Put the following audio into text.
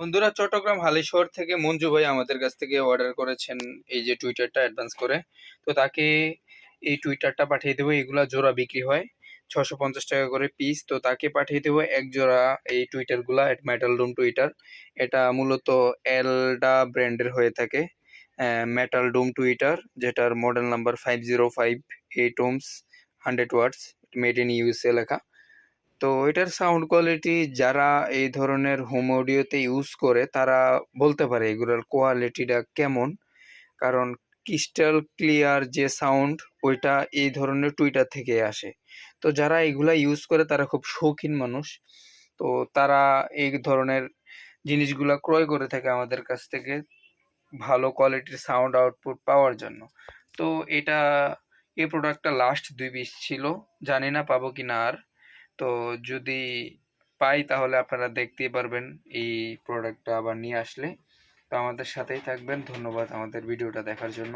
বন্ধুরা, চট্টগ্রাম হালিশহর থেকে মঞ্জু ভাই আমাদের কাছ থেকে অর্ডার করেছেন এই যে টুইটারটা অ্যাডভান্স করে। তো তাকে এই টুইটারটা পাঠিয়ে দেবো, এগুলা জোড়া বিক্রি হয়। ছশো পঞ্চাশ টাকা করে পিস তো তাকে পাঠিয়ে দেবো এক জোড়া এই টুইটারগুলা মেটাল ডুম টুইটার এটা মূলত এলডা ব্র্যান্ডের হয়ে থাকে। মেটাল ডুম টুইটার যেটার model number five zero five eight ohms hundred watts made in USA লেখা। তো এটার সাউন্ড কোয়ালিটি যারা এই ধরনের হোম অডিওতে ইউজ করে, তারা বলতে পারে এগুলোর কোয়ালিটিটা কেমন। কারণ ক্রিস্টাল ক্লিয়ার যে সাউন্ড ওইটা এই ধরনের টুইটার থেকে আসে। তো যারা এগুলা ইউজ করে, তারা খুব শৌখিন মানুষ। তো তারা এই ধরনের জিনিসগুলা ক্রয় করে থাকে আমাদের কাছ থেকে ভালো কোয়ালিটির সাউন্ড আউটপুট পাওয়ার জন্য। তো এটা, এই প্রোডাক্টটা লাস্ট দুই পিস ছিল। জানি না পাবো কি না আর। তো যদি পাই তাহলে আপনারা দেখতেই পারবেন এই প্রোডাক্টটা আবার নিয়ে আসলে। তো আমাদের সাথেই থাকবেন। ধন্যবাদ আমাদের ভিডিওটা দেখার জন্য।